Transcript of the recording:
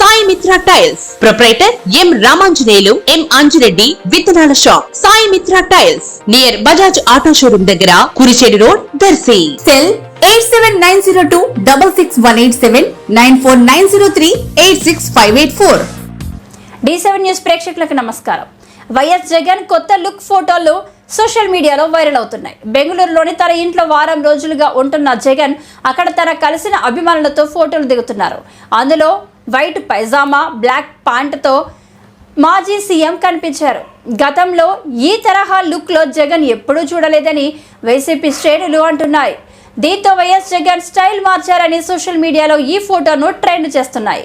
Sai Mitra tiles. Proprietor M Ramanjaneyulu M Anjireddy విత్తనాల shop. Sai Mitra tiles. Near Bajaj auto showroom దగ్గర Kurichedu road Darsi. Cell eight seven nine zero two double six one eight seven nine four nine zero three eight six five eight four. D seven news ప్రేక్షకులకు నమస్కారం. YS Jagan కొత్త look ఫోటోలు social మీడియాలో viral అవుతున్నాయి. బెంగళూరులోని తన ఇంట్లో వారం రోజులుగా ఉంటున్న జగన్ అక్కడ తన కలిసిన అభిమానులతో ఫోటోలు దిగుతున్నారు. అందులో వైట్ పైజామా బ్లాక్ ప్యాంట్తో మాజీ సీఎం కనిపించారు. గతంలో ఈ తరహా లుక్లో జగన్ ఎప్పుడూ చూడలేదని వైసీపీ శ్రేణులు అంటున్నాయి. దీంతో వైఎస్ జగన్ స్టైల్ మార్చారని సోషల్ మీడియాలో ఈ ఫోటోను ట్రెండ్ చేస్తున్నాయి.